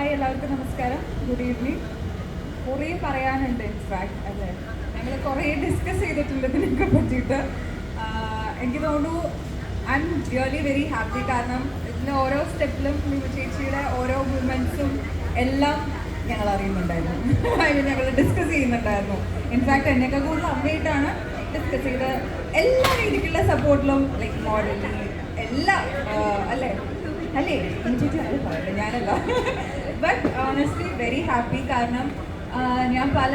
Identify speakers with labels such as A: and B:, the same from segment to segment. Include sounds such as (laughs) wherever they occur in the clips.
A: Hi എല്ലാവർക്കും നമസ്കാരം. Good evening കുറേ പറയാനുണ്ട് ഇൻഫാക്ട് അതെ. ഞങ്ങൾ കുറേ ഡിസ്കസ് ചെയ്തിട്ടുണ്ട് ഇതിനൊക്കെ പറ്റിയിട്ട്. എനിക്ക് തോന്നുന്നു I am really very happy കാരണം ഇതിന്റെ ഓരോ സ്റ്റെപ്പിലും ചേച്ചിയുടെ ഓരോ മൂമെന്റ്സും എല്ലാം ഞങ്ങൾ അറിയുന്നുണ്ടായിരുന്നു. (laughs) ഐ മീൻ ഞങ്ങൾ ഡിസ്കസ് ചെയ്യുന്നുണ്ടായിരുന്നു. ഇൻഫാക്ട് എന്നെയൊക്കെ കൂടുതൽ അപ്ഡേറ്റാണ് ഡിസ്കസ് ചെയ്ത് എല്ലാ രീതിക്കുള്ള സപ്പോർട്ടിലും ലൈക്ക് മോഡലിംഗ് എല്ലാം അല്ലേ? അല്ലേ? ബട്ട് ഓണസ്റ്റ്ലി വെരി ഹാപ്പി കാരണം ഞാൻ പല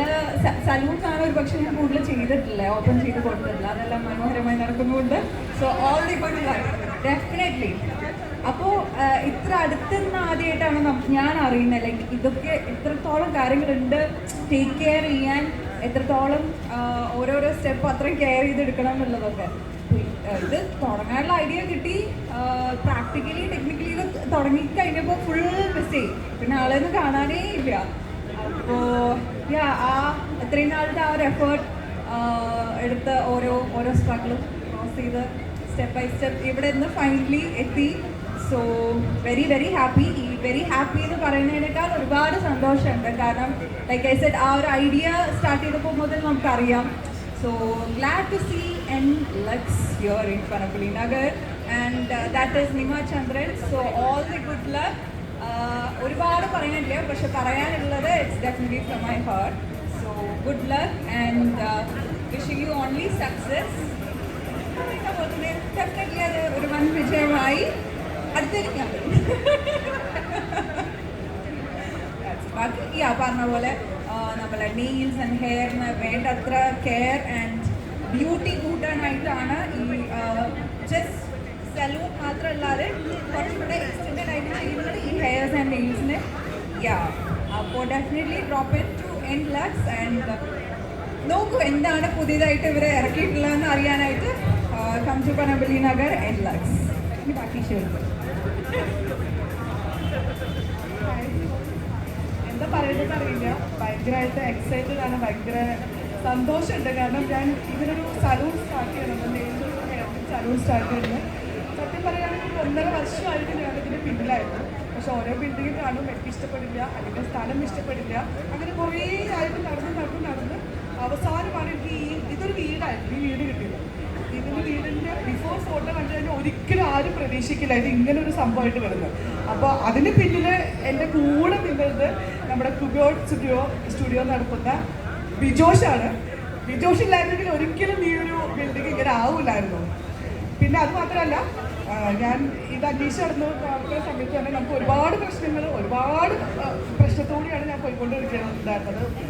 A: സലൂൺസ് ആണ് ഒരു പക്ഷേ ഞാൻ കൂടുതൽ ചെയ്തിട്ടില്ല. ഓപ്പൺ ചെയ്ത് കൊടുത്തിട്ടില്ല. അതെല്ലാം മനോഹരമായി നടക്കുന്നുണ്ട് so all the good definitely അപ്പോൾ ഇത്ര അടുത്തുനിന്ന് ആദ്യമായിട്ടാണ് ഞാൻ അറിയുന്നത്. ലൈക്ക് ഇതൊക്കെ എത്രത്തോളം കാര്യങ്ങളുണ്ട്. ടേക്ക് കെയർ ചെയ്യാൻ എത്രത്തോളം ഓരോരോ സ്റ്റെപ്പ് അത്രയും കെയർ ചെയ്തെടുക്കണം എന്നുള്ളതൊക്കെ. ഇത് തുടങ്ങാനുള്ള ഐഡിയ കിട്ടി. പ്രാക്ടിക്കലി തുടങ്ങി കഴിഞ്ഞപ്പോൾ ഫുൾ ബിസി പിന്നെ ആളെയൊന്നും കാണാനേ ഇല്ല. അപ്പോ യാ ആ ഇത്രയും നാളത്തെ ആ ഒരു എഫേർട്ട് എടുത്ത് ഓരോ ഓരോ സ്ട്രഗിളും ക്രോസ് ചെയ്ത് സ്റ്റെപ്പ് ബൈ സ്റ്റെപ്പ് ഇവിടെ നിന്ന് ഫൈനലി എത്തി. സോ വെരി വെരി ഹാപ്പി ഈ വെരി ഹാപ്പി എന്ന് പറയുന്നതിനേക്കാൾ ഒരുപാട് സന്തോഷമുണ്ട്. കാരണം ലൈക്ക് ഐ സെറ്റ് ആ ഒരു ഐഡിയ സ്റ്റാർട്ട് ചെയ്തപ്പോൾ മുതൽ നമുക്കറിയാം. So glad to see N Lux here in Panapuli Nagar and that is Nima Chandran so all the good luck. ഒരുപാട് പറയാനില്ല പക്ഷെ പറയാനുള്ളത് it's definitely from my heart so good luck and wishing you only success definitely അത് ഒരു വൻ വിജയമായി. അടുത്തിരിക്കാൻ ബാക്കി ഈ ആ പറഞ്ഞ പോലെ നമ്മളെ നെയിൽസ് ആൻഡ് ഹെയറിന് വേണ്ടത്ര കെയർ ആൻഡ് ബ്യൂട്ടി കൂട്ടാനായിട്ടാണ് ഈ ജസ്റ്റ് മാത്രമല്ലാതെ കുറച്ചുകൂടെ എക്സ്റ്റെൻഡ് ആയിട്ട് ഈ ഹെയർസ് ആൻഡ് നെയിൽസിന് യാ അപ്പോൾ definitely drop in to N Lux and നോക്കൂ എന്താണ് പുതിയതായിട്ട് ഇവരെ ഇറക്കിയിട്ടുള്ളതെന്ന് അറിയാനായിട്ട് come Panapuli Nagar N Lux ബാക്കി ഷെയർ
B: എന്താ പറയുന്നത് അറിയില്ല. ഭയങ്കരമായിട്ട് എക്സൈറ്റഡ് ആണ് ഭയങ്കര സന്തോഷമുണ്ട്. കാരണം ഞാൻ ഇതിനൊരു സലൂൺ സ്റ്റാർട്ട് ചെയ്യണം. സലൂൺ സ്റ്റാർട്ട് ചെയ്യുന്നത് സത്യം പറയുകയാണെങ്കിൽ ഒന്നര ഞാൻ ഇതിന് പിന്നിലായിരുന്നു. പക്ഷെ ഓരോ ബിൽഡിംഗ് കാണും എനിക്ക് ഇഷ്ടപ്പെടില്ല അല്ലെങ്കിൽ സ്ഥലം ഇഷ്ടപ്പെടില്ല. അങ്ങനെ കുറേ ആയിട്ട് നടന്ന് നടന്ന് നടന്ന് അവസാനമാണ് എനിക്ക് ഈ ഇതൊരു വീടായിരുന്നു ഈ വീട് കിട്ടിയത്. ഇതിന് വീടിന്റെ ബിഫോർ ഫോട്ടോ കണ്ടു കഴിഞ്ഞാൽ ഒരിക്കലും ആരും പ്രതീക്ഷിക്കില്ല ഇത് ഇങ്ങനെ ഒരു സംഭവമായിട്ട് വരുന്നത്. അപ്പോൾ അതിന് പിന്നിൽ എന്റെ കൂടെ നിന്നത് നമ്മുടെ കുബിയോ സ്റ്റുഡിയോ സ്റ്റുഡിയോ നടത്തുന്ന ബിജോഷാണ്. ബിജോഷ് ഇല്ലായിരുന്നെങ്കിൽ ഒരിക്കലും ഈ ഒരു ബിൽഡിംഗ് ഇങ്ങനെ ആവില്ലായിരുന്നു പിന്നെ അത് മാത്രമല്ല ഞാൻ ഇത് അന്വേഷിച്ച് നടന്നു പ്രവർത്തന സമയത്ത് തന്നെ നമുക്ക് ഒരുപാട് പ്രശ്നങ്ങൾ ഒരുപാട് പ്രശ്നത്തോടെയാണ് ഞാൻ പോയിക്കൊണ്ടിരിക്കുന്നത്.